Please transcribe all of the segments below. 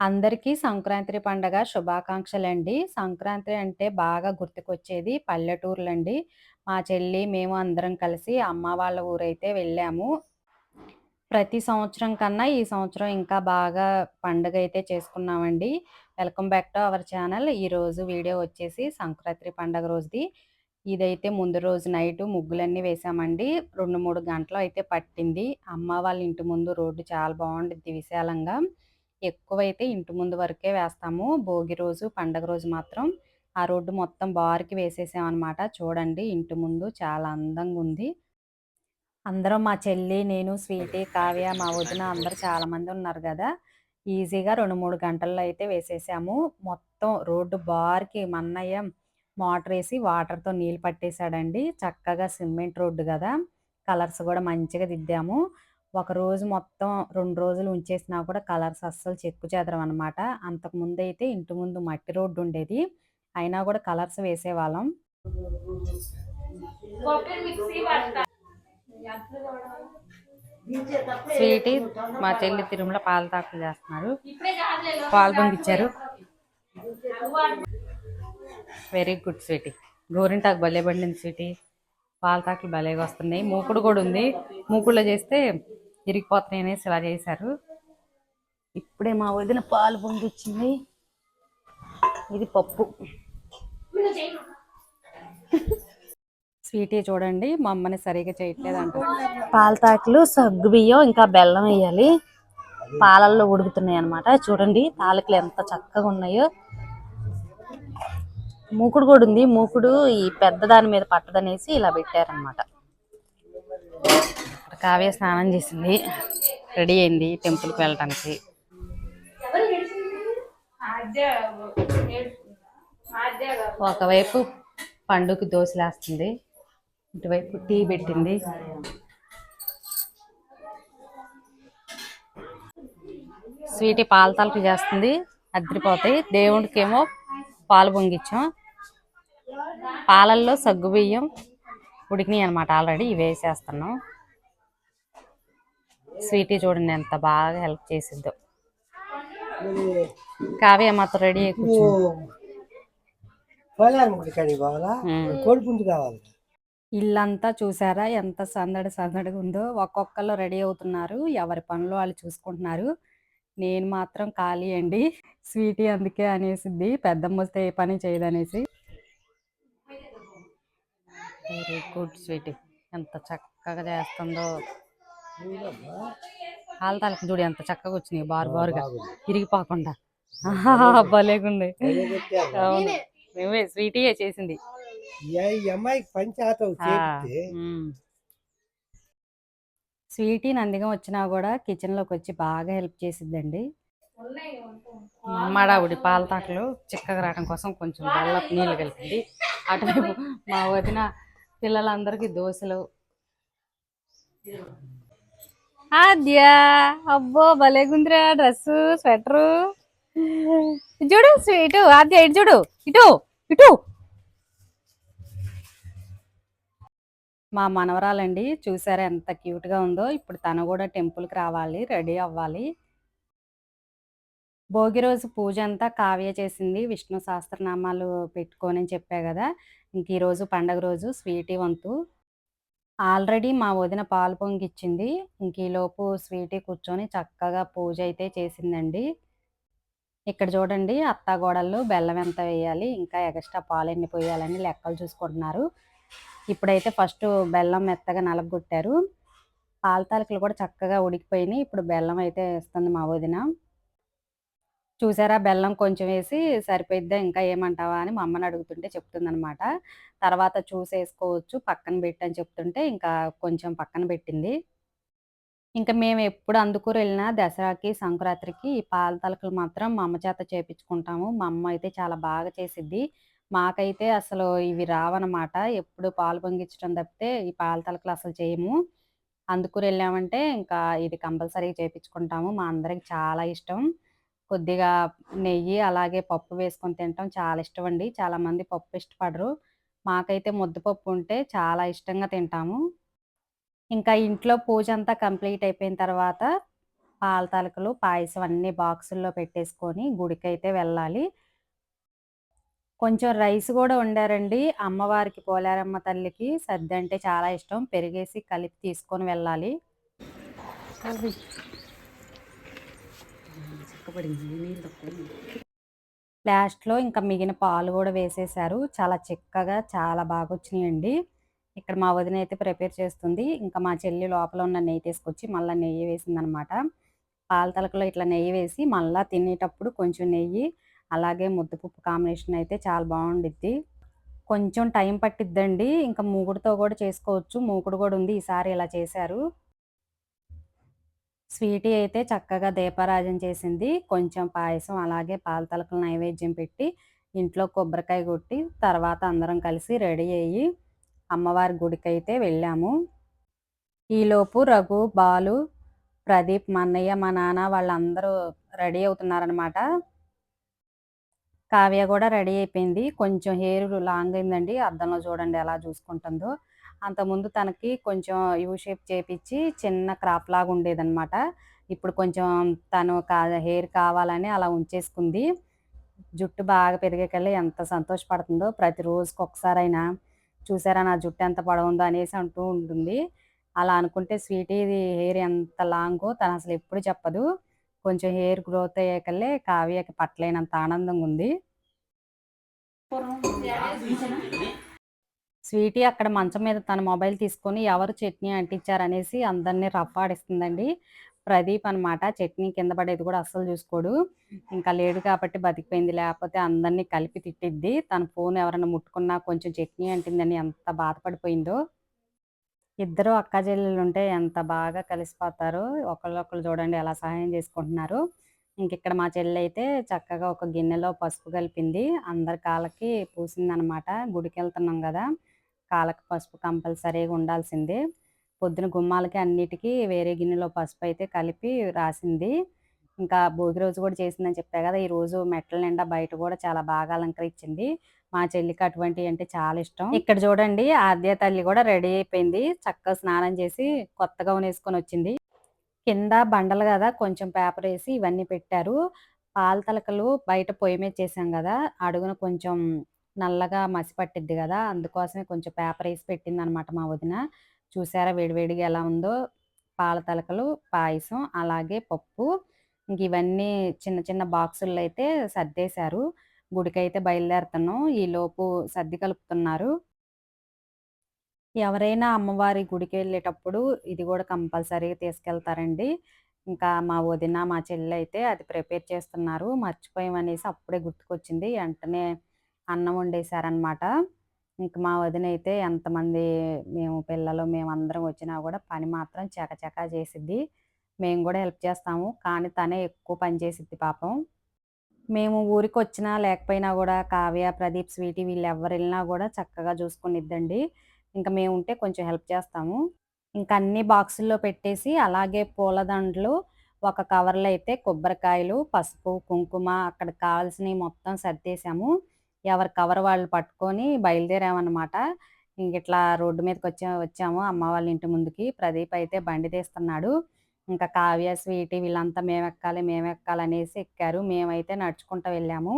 అందరికీ సంక్రాంతి పండగ శుభాకాంక్షలండి. సంక్రాంతి అంటే బాగా గుర్తుకొచ్చేది పల్లెటూర్లండి. మా చెల్లి, మేము అందరం కలిసి అమ్మ వాళ్ళ ఊరైతే వెళ్ళాము. ప్రతి సంవత్సరం కన్నా ఈ సంవత్సరం ఇంకా బాగా పండుగైతే చేసుకున్నామండి. Welcome back to our channel. ఈరోజు వీడియో వచ్చేసి సంక్రాంతి పండగ రోజుది. ఇదైతే ముందు రోజు నైట్ ముగ్గులన్నీ వేసామండి రెండు మూడు గంటలు అయితే పట్టింది. అమ్మ వాళ్ళ ఇంటి ముందు రోడ్డు చాలా బాగుంటుంది విశాలంగా. ఎక్కువైతే ఇంటి ముందు వరకే వేస్తాము. భోగి రోజు, పండగ రోజు మాత్రం ఆ రోడ్డు మొత్తం బార్కి వేసేసామన్నమాట చూడండి ఇంటి ముందు చాలా అందంగా ఉంది అందరం మా చెల్లి, నేను, స్వీటీ, కావ్య, మా వదిన అందరూ చాలామంది ఉన్నారు కదా ఈజీగా 2, 3 గంటల్లో అయితే వేసేసాము. మొత్తం రోడ్డు బార్కి మన్నయ్య మోటార్ వేసి వాటర్‌తో నీళ్ళు పట్టేసాడండి. చక్కగా సిమెంట్ రోడ్డు కదా కలర్స్ కూడా మంచిగా దిద్దాము. ఒకరోజు మొత్తం రెండు రోజులు ఉంచేసినా కూడా కలర్స్ అస్సలు చెక్కు చేదరం అనమాట అంతకుముందు అయితే ఇంటి ముందు మట్టి రోడ్డు ఉండేది. అయినా కూడా కలర్స్ వేసేవాళ్ళం. స్వీటీ మా చెల్లి తిరుమల పాలతాకులు చేస్తున్నారు. పాలు పంపించారు వెరీ గుడ్ స్వీటీ. గోరింటాకు భలే పండింది స్వీటీ. పాలతాకులు భలేగా వస్తున్నాయి. మూకుడు కూడా ఉంది. మూకుడులో చేస్తే ఇరిగిపోతున్నాయి అనేసి ఇలా చేశారు. ఇప్పుడే మా వదిన పాలు పొంగిచ్చింది. ఇది పప్పు. స్వీటీ చూడండి మా అమ్మని సరిగా చేయట్లేదు అంటారు. పాలతాకులు సగ్గు బియ్యం ఇంకా బెల్లం వేయాలి. పాలల్లో ఉడుకుతున్నాయి అన్నమాట. చూడండి తాలకులు ఎంత చక్కగా ఉన్నాయో. మూకుడు కూడా ఉంది. మూకుడు ఈ పెద్ద దాని మీద పట్టదనేసి ఇలా పెట్టారనమాట. కావ్య స్నానం చేసింది. రెడీ అయింది టెంపుల్కి వెళ్ళటానికి. ఒకవైపు పండుకి దోశలేస్తుంది. ఇటువైపు టీ పెట్టింది. స్వీట్ పాల తలకి చేస్తుంది. అద్దరిపోతాయి. దేవుడికేమో పాలు పొంగిచ్చాం. పాలల్లో సగ్గు బియ్యం ఉడికినాయి అనమాట ఆల్రెడీ ఇవి వేసేస్తున్నాం. స్వీటీ చూడండి ఎంత బాగా హెల్ప్ చేసిద్దో. కావ్య మాత్రం రెడీ కావాలి. ఇల్లంతా చూసారా? ఎంత సందడి సందడిగా ఉందో. ఒక్కొక్కరు రెడీ అవుతున్నారు. ఎవరి పనులు వాళ్ళు చూసుకుంటున్నారు. నేను మాత్రం ఖాళీ అండి. స్వీటీ అందుకే అనేసిద్ది. పెద్దమ్మ వస్తే ఏ పని చేయదనేసి. వెరీ గుడ్ స్వీటీ ఎంత చక్కగా చేస్తుందో. హాలతాలకు చూడు ఎంత చక్కగా వచ్చినాయి బారు బారుగా. ఇరిగిపోకుండా. భలేగుంది అవును. మేమే స్వీటీయే చేసింది. స్వీటీ నందిగా వచ్చినా కూడా కిచెన్లోకి వచ్చి బాగా హెల్ప్ చేసిద్దండి. మడావుడి పాలతాకలు చిక్కగా రావడం కోసం కొంచెం బెల్లపు నీళ్ళు కలిపింది అటువైపు మా వదిన పిల్లలందరికీ దోశలు. ఆద్యా. అబ్బో భలేగుందిరా డ్రెస్ స్వెటరు. చూడు ఇటు ఆద్య ఇటు చూడు ఇటు ఇటు. మా మనవరాలండి చూసారా ఎంత క్యూట్గా ఉందో? ఇప్పుడు తను కూడా టెంపుల్కి రావాలి రెడీ అవ్వాలి. భోగి రోజు పూజ అంతా కావ్య చేసింది విష్ణు సహస్రనామాలు పెట్టుకొని చెప్పా కదా. ఇంక ఈరోజు పండగ రోజు స్వీటీ వంతు. ఆల్రెడీ మా వదిన పాలు పొంగిచ్చింది. ఇంక ఈలోపు స్వీటీ కూర్చొని చక్కగా పూజ అయితే చేసిందండి. ఇక్కడ చూడండి అత్తాగోడళ్ళు బెల్లం ఎంత వేయాలి ఇంకా ఎక్స్ట్రా పాలు ఎన్ని పోయాలని లెక్కలు చూసుకుంటున్నారు. ఇప్పుడైతే ఫస్ట్ బెల్లం మెత్తగా నలగొట్టారు. పాల తాలికలు కూడా చక్కగా ఉడికిపోయినాయి. ఇప్పుడు బెల్లం అయితే వేస్తుంది మా వదిన. చూసారా? బెల్లం కొంచెం వేసి సరిపోయిద్దా? ఇంకా ఏమంటావా? అని మా అమ్మని అడుగుతుంటే చెప్తుందనమాట తర్వాత చూసేసుకోవచ్చు పక్కన పెట్టని చెప్తుంటే ఇంకా కొంచెం పక్కన పెట్టింది. ఇంకా మేము ఎప్పుడు అందుకూరు వెళ్ళినా దసరాకి సంక్రాంతికి ఈ పాల తలకలు మాత్రం మా అమ్మ చేత చేపించుకుంటాము. మా అమ్మ అయితే చాలా బాగా చేసిద్ది. మాకైతే అసలు ఇవి రావన్నమాట. ఎప్పుడు పాలు పొంగించడం తప్పితే ఈ పాల తలకలు అసలు చేయము. అందుకూరు వెళ్ళామంటే ఇంకా ఇది కంపల్సరీగా చేపించుకుంటాము. మా అందరికి చాలా ఇష్టం. కొద్దిగా నెయ్యి అలాగే పప్పు వేసుకొని తినటం చాలా ఇష్టం అండి చాలా మంది పప్పు ఇష్టపడరు మాకైతే ముద్దపప్పు ఉంటే చాలా ఇష్టంగా తింటాము ఇంకా ఇంట్లో పూజ అంతా కంప్లీట్ అయిపోయిన తర్వాత పాల తలకలు పాయసం అన్ని బాక్సుల్లో పెట్టేసుకొని గుడికైతే వెళ్ళాలి. కొంచెం రైస్ కూడా వండారండి. అమ్మవారికి పోలేరమ్మ తల్లికి సర్ది అంటే చాలా ఇష్టం. పెరిగేసి కలిపి తీసుకొని వెళ్ళాలి. లాస్ట్‌లో ఇంకా మిగిలిన పాలు కూడా వేసేసారు చాలా చిక్కగా చాలా బాగా వచ్చినాయండి ఇక్కడ మా వదిన అయితే ప్రిపేర్ చేస్తుంది. ఇంకా మా చెల్లి లోపల ఉన్న నెయ్యి తీసుకొచ్చి మళ్ళీ నెయ్యి వేసిందనమాట. పాల తలకలో ఇట్లా నెయ్యి వేసి మళ్ళీ తినేటప్పుడు కొంచెం నెయ్యి, అలాగే ముద్దపప్పు కాంబినేషన్ అయితే చాలా బాగుండిద్ది కొంచెం టైం పట్టిద్దండి. ఇంకా మూగుడుతో కూడా చేసుకోవచ్చు. మూకుడు కూడా ఉంది. ఈసారి ఇలా చేశారు. స్వీటీ అయితే చక్కగా దీపారాజన చేసింది. కొంచెం పాయసం, అలాగే పాల తలకలు నైవేద్యం పెట్టి, ఇంట్లో కొబ్బరికాయ కొట్టి, తర్వాత అందరం కలిసి రెడీ అయ్యి, అమ్మవారి గుడికైతే వెళ్ళాము. ఈలోపు రఘు, బాలు, ప్రదీప్, మా అన్నయ్య, మా నాన్న వాళ్ళందరూ రెడీ అవుతున్నారనమాట. కావ్య కూడా రెడీ అయిపోయింది. కొంచెం హెయిర్ లాంగ్ అయిందండి. అద్దంలో చూడండి ఎలా చూసుకుంటుందో. అంతకుముందు తనకి కొంచెం యూ షేప్ చేపించి చిన్న క్రాప్ లాగా ఉండేదనమాట. ఇప్పుడు కొంచెం తను కా హెయిర్ కావాలని అలా ఉంచేసుకుంది. జుట్టు బాగా పెరిగాకల్లా ఎంత సంతోషపడుతుందో ప్రతి రోజుకొకసారైనా చూసారా నా జుట్టు ఎంత పడవుందో అనేసి అంటూ ఉంటుంది. అలా అనుకుంటే స్వీటీది హెయిర్ ఎంత లాంగో తను అసలు ఎప్పుడు చెప్పదు. కొంచెం హెయిర్ గ్రోత్ అయ్యాకల్లే కావ్యకి పట్టలేనంత ఆనందంగా ఉంది. స్వీటీ అక్కడ మంచం మీద తన మొబైల్ తీసుకొని ఎవరు చట్నీ అంటించారనేసి అందరిని రఫాడిస్తుందండి. ప్రదీప్ అనమాట. చట్నీ కింద పడేది కూడా అస్సలు చూసుకోడు. ఇంకా లేడు కాబట్టి బతికిపోయింది. లేకపోతే అందరినీ కలిపి తిట్టిద్ది. తన ఫోన్ ఎవరైనా ముట్టుకున్నా కొంచెం చట్నీ అంటిందని ఎంత బాధపడిపోయిందో. ఇద్దరు అక్కా చెల్లెలుంటే ఎంత బాగా కలిసిపోతారు ఒకళ్ళొకళ్ళు చూడండి ఎలా సహాయం చేసుకుంటున్నారో. ఇంకిక్కడ మా చెల్లి అయితే చక్కగా ఒక గిన్నెలో పసుపు కలిపింది. అందరి కాళ్ళకి పూసిందనమాట. గుడికెళ్తున్నాం కదా కాళ్ళకి పసుపు కంపల్సరీగా ఉండాల్సిందే. పొద్దున గుమ్మాలకి అన్నిటికీ వేరే గిన్నెలో పసుపు అయితే కలిపి రాసింది. ఇంకా భోగి రోజు కూడా చేసిందని చెప్పా కదా ఈరోజు మెట్ల నిండా బయట కూడా చాలా బాగా అలంకరించింది. మా చెల్లికి అటువంటియంటే చాలా ఇష్టం. ఇక్కడ చూడండి ఆద్య తల్లి కూడా రెడీ అయిపోయింది. చక్కగా స్నానం చేసి కొత్తగా వేసుకొని వచ్చింది కింద బండలు కదా కొంచెం పేపర్ వేసి ఇవన్నీ పెట్టారు. పాల తలకలు బయట పొయ్యి మీద చేసాం కదా అడుగున కొంచెం నల్లగా మసి పట్టిద్ది కదా అందుకోసమే కొంచెం పేపర్ వేసి పెట్టింది అనమాట మా వదిన. చూసారా వేడివేడిగా ఎలా ఉందో. పాల తలకలు, పాయసం, అలాగే పప్పు. ఇంక ఇవన్నీ చిన్న చిన్న బాక్సుల్లో అయితే సర్దేశారు. గుడికైతే బయలుదేరుతున్నాం. ఈలోపు సర్ది కలుపుతున్నారు. ఎవరైనా అమ్మవారి గుడికి వెళ్ళేటప్పుడు ఇది కూడా కంపల్సరీగా తీసుకెళ్తారండి. ఇంకా మా వదిన, మా చెల్లి అయితే అది ప్రిపేర్ చేస్తున్నారు. మర్చిపోయామనేసి అప్పుడే గుర్తుకొచ్చింది. వెంటనే అన్నం వండేశారనమాట. ఇంక మా వదిన అయితే ఎంతమంది మేము పిల్లలు మేమందరం వచ్చినా కూడా పని మాత్రం చకచకా చేసిద్ది. మేము కూడా హెల్ప్ చేస్తాము. కానీ తనే ఎక్కువ పని చేసిద్ది పాపం. మేము ఊరికి వచ్చినా లేకపోయినా కూడా కావ్య, ప్రదీప్, స్వీటీ వెళ్ళినా కూడా చక్కగా చూసుకునిద్దండి. ఇంకా మేము ఉంటే కొంచెం హెల్ప్ చేస్తాము. ఇంకా అన్ని బాక్సుల్లో పెట్టేసి అలాగే పూలదండలు, ఒక కవర్‌లో అయితే కొబ్బరికాయలు, పసుపు, కుంకుమ అక్కడ కావాల్సినవి మొత్తం సర్దేశాము. ఎవరి కవర్ వాళ్ళు పట్టుకొని బయలుదేరామన్నమాట ఇంకిట్లా రోడ్డు మీదకి వచ్చి వచ్చాము అమ్మ వాళ్ళ ఇంటి ముందుకి. ప్రదీప్ అయితే బండి తీస్తున్నాడు. ఇంకా కావ్య, స్వీటి వీళ్ళంతా మేము ఎక్కాలి మేము ఎక్కాలి అనేసి ఎక్కారు. మేమైతే నడుచుకుంటూ వెళ్ళాము.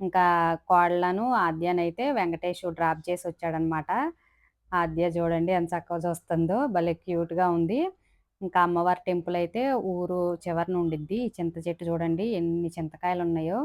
ఇంకా కోళ్ళను ఆద్యను అయితే వెంకటేష్ డ్రాప్ చేసి వచ్చాడనమాట. ఆద్య చూడండి ఎంత చక్కగా చూస్తుందో. భలే క్యూట్‌గా ఉంది. ఇంకా అమ్మవారి టెంపుల్ అయితే ఊరు చివరన ఉండిద్ది. చింత చెట్టు చూడండి ఎన్ని చింతకాయలు ఉన్నాయో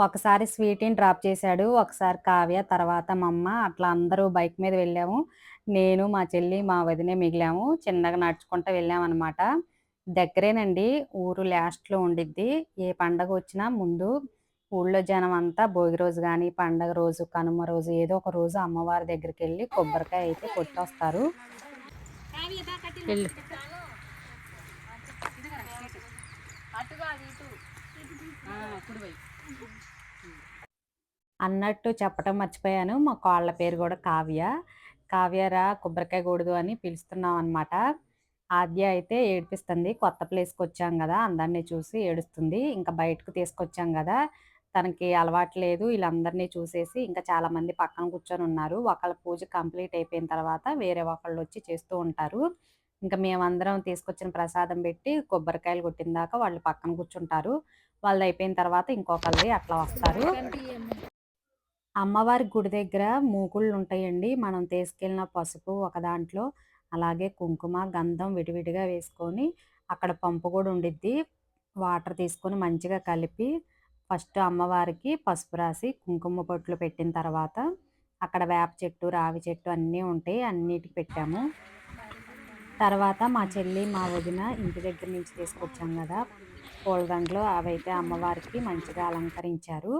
ఒకసారి స్వీటీని డ్రాప్ చేశాడు. ఒకసారి కావ్య, తర్వాత మా అమ్మ అట్లా అందరూ బైక్ మీద వెళ్ళాము. నేను, మా చెల్లి, మా వదినే మిగిలాము. చిన్నగా నడుచుకుంటా వెళ్ళామనమాట. దగ్గరేనండి. ఊరు లాస్ట్‌లో ఉండిద్ది. ఏ పండగొచ్చినా ముందు ఊళ్ళో జనం అంతా భోగి రోజు గానీ, పండగ రోజు, కనుమ రోజు ఏదో ఒక రోజు అమ్మవారి దగ్గరికెళ్ళి కొబ్బరికాయ అయితే కొట్టొస్తారు. వెళ్ళు. అన్నట్టు చెప్పటం మర్చిపోయాను. మా కాళ్ళ పేరు కూడా కావ్య. కావ్యరా కొబ్బరికాయ కూడదు అని పిలుస్తున్నాం అనమాట ఆద్య అయితే ఏడిపిస్తుంది. కొత్త ప్లేస్కి వచ్చాం కదా అందరిని చూసి ఏడుస్తుంది. ఇంకా బయటకు తీసుకొచ్చాం కదా తనకి అలవాటు లేదు. వీళ్ళందరినీ చూసేసి ఇంకా చాలామంది పక్కన కూర్చొని ఉన్నారు ఒకళ్ళ పూజ కంప్లీట్ అయిపోయిన తర్వాత వేరే ఒకళ్ళు వచ్చి చేస్తూ ఉంటారు. ఇంకా మేమందరం తీసుకొచ్చిన ప్రసాదం పెట్టి కొబ్బరికాయలు కొట్టిన దాకా వాళ్ళు పక్కన కూర్చుంటారు వాళ్ళది అయిపోయిన తర్వాత ఇంకొకళ్ళు అట్లా వస్తారు అమ్మవారి గుడి దగ్గర మూకుళ్ళు ఉంటాయండి మనం తీసుకెళ్ళిన పసుపు ఒక దాంట్లో అలాగే కుంకుమ గంధం విడివిడిగా వేసుకొని అక్కడ పంపు కూడా ఉండిద్ది. వాటర్ తీసుకొని మంచిగా కలిపి ఫస్ట్ అమ్మవారికి పసుపు రాసి కుంకుమ పొట్లు పెట్టిన తర్వాత అక్కడ వేప చెట్టు రావి చెట్టు అన్నీ ఉంటాయి. అన్నిటికి పెట్టాము. తర్వాత మా చెల్లి మా వదిన ఇంటి దగ్గర నుంచి తీసుకొచ్చాం కదా. పూలదండలు అవైతే అమ్మవారికి మంచిగా అలంకరించారు.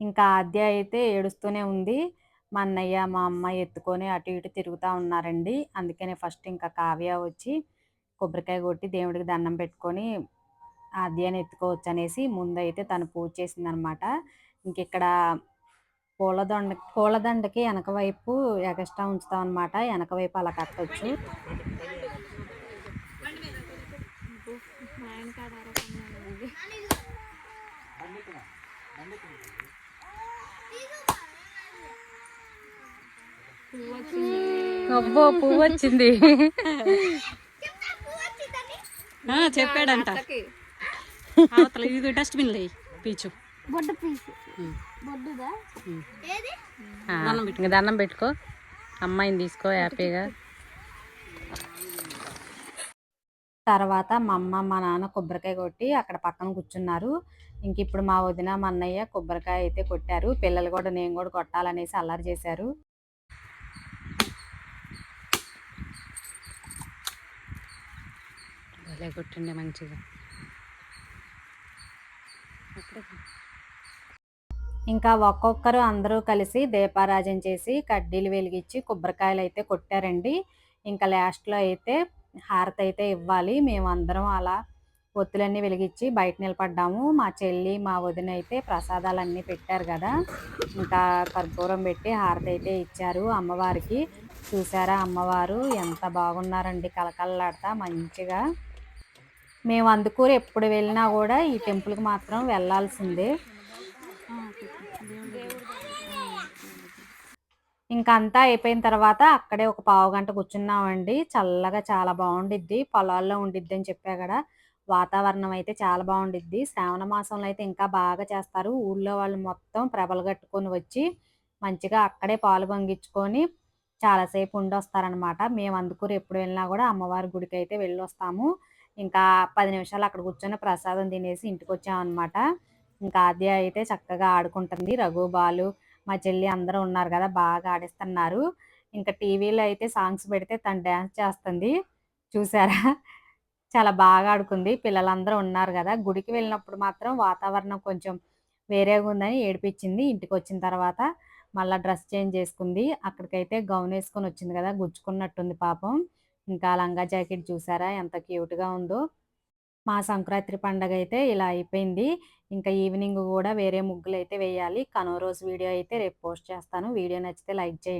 ఇంకా ఆద్య అయితే ఏడుస్తూనే ఉంది. మా అన్నయ్య మా అమ్మ ఎత్తుకొని అటు ఇటు తిరుగుతూ ఉన్నారండి. అందుకనే ఫస్ట్ ఇంకా కావ్య వచ్చి కొబ్బరికాయ కొట్టి దేవుడికి దండం పెట్టుకొని ఆద్యాన్ని ఎత్తుకోవచ్చు అనేసి ముందైతే తను పూజ చేసిందనమాట. ఇంక ఇక్కడ పూలదండ పూలదండకి వెనక వైపు ఎగస్ట్రా ఉంచుతాం అనమాట వెనక వైపు అలా కట్టొచ్చు. అబ్బో పువ్వు వచ్చింది చెప్పాడంట. అవతల ఇది డస్ట్బిన్ లే పీచు. బొడ్డు పీసు బొడ్డుదా? ఇంకా దండం పెట్టుకో. అమ్మాయిని తీసుకో హ్యాపీగా. తర్వాత మా అమ్మ మా నాన్న కొబ్బరికాయ కొట్టి అక్కడ పక్కన కూర్చున్నారు. ఇంక ఇప్పుడు మా వదిన మా అన్నయ్య కొబ్బరికాయ అయితే కొట్టారు. పిల్లలు కూడా నేను కూడా కొట్టాలనేసి అల్లరి చేశారు. భలే కొట్టిండే మంచిగా. ఇంకా ఒక్కొక్కరు అందరూ కలిసి దీపారాజన చేసి కడ్డీలు వెలిగించి కొబ్బరికాయలు అయితే కొట్టారండి. ఇంకా లాస్ట్లో అయితే హారతి అయితే ఇవ్వాలి. మేమందరం అలా ఒత్తులన్నీ వెలిగించి బయట నిలబడ్డాము. మా చెల్లి మా వదిన అయితే ప్రసాదాలన్నీ పెట్టారు కదా. ఇంకా కర్పూరం పెట్టి హారతి అయితే ఇచ్చారు అమ్మవారికి. చూసారా అమ్మవారు ఎంత బాగున్నారండి. కలకల్లాడతా మంచిగా. మేము అందుకూరు ఎప్పుడు వెళ్ళినా కూడా ఈ టెంపుల్కి మాత్రం వెళ్ళాల్సిందే. ఇంకా అంతా అయిపోయిన తర్వాత అక్కడే ఒక పావు గంట కూర్చున్నామండి. చల్లగా చాలా బాగుండిద్ది. పొలాల్లో ఉండిద్ది అని చెప్పా కదా. వాతావరణం అయితే చాలా బాగుండిద్ది. శ్రావణ మాసంలో అయితే ఇంకా బాగా చేస్తారు. ఊళ్ళో వాళ్ళు మొత్తం ప్రభలు కట్టుకొని వచ్చి మంచిగా అక్కడే పాలు పొంగించుకొని చాలాసేపు ఉండి వస్తారనమాట మేము అందుకూరు ఎప్పుడు వెళ్ళినా కూడా అమ్మవారి గుడికి అయితే వెళ్ళి వస్తాము ఇంకా పది నిమిషాలు అక్కడ కూర్చొని ప్రసాదం తినేసి ఇంటికి వచ్చామన్నమాట ఇంకా ఆద్య అయితే చక్కగా ఆడుకుంటుంది. రఘు బాలు మా చెల్లి అందరూ ఉన్నారు కదా బాగా ఆడిస్తున్నారు. ఇంకా టీవీలో అయితే సాంగ్స్ పెడితే తను డ్యాన్స్ చేస్తుంది. చూసారా? చాలా బాగా ఆడుకుంది. పిల్లలందరూ ఉన్నారు కదా గుడికి వెళ్ళినప్పుడు మాత్రం వాతావరణం కొంచెం వేరేగా ఉందని ఏడిపించింది. ఇంటికి వచ్చిన తర్వాత మళ్ళీ డ్రెస్ చేంజ్ చేసుకుంది. అక్కడికైతే గౌన్ వేసుకొని వచ్చింది కదా గుచ్చుకున్నట్టుంది పాపం. ఇంకా లంగా జాకెట్ చూసారా? ఎంత క్యూట్గా ఉందో. మా సంక్రాంతి పండగ అయితే ఇలా అయిపోయింది. ఇంకా ఈవినింగ్ కూడా వేరే ముగ్గులు అయితే వేయాలి. కనో రోజు వీడియో అయితే రేపు పోస్ట్ చేస్తాను. వీడియో నచ్చితే లైక్ చేయండి.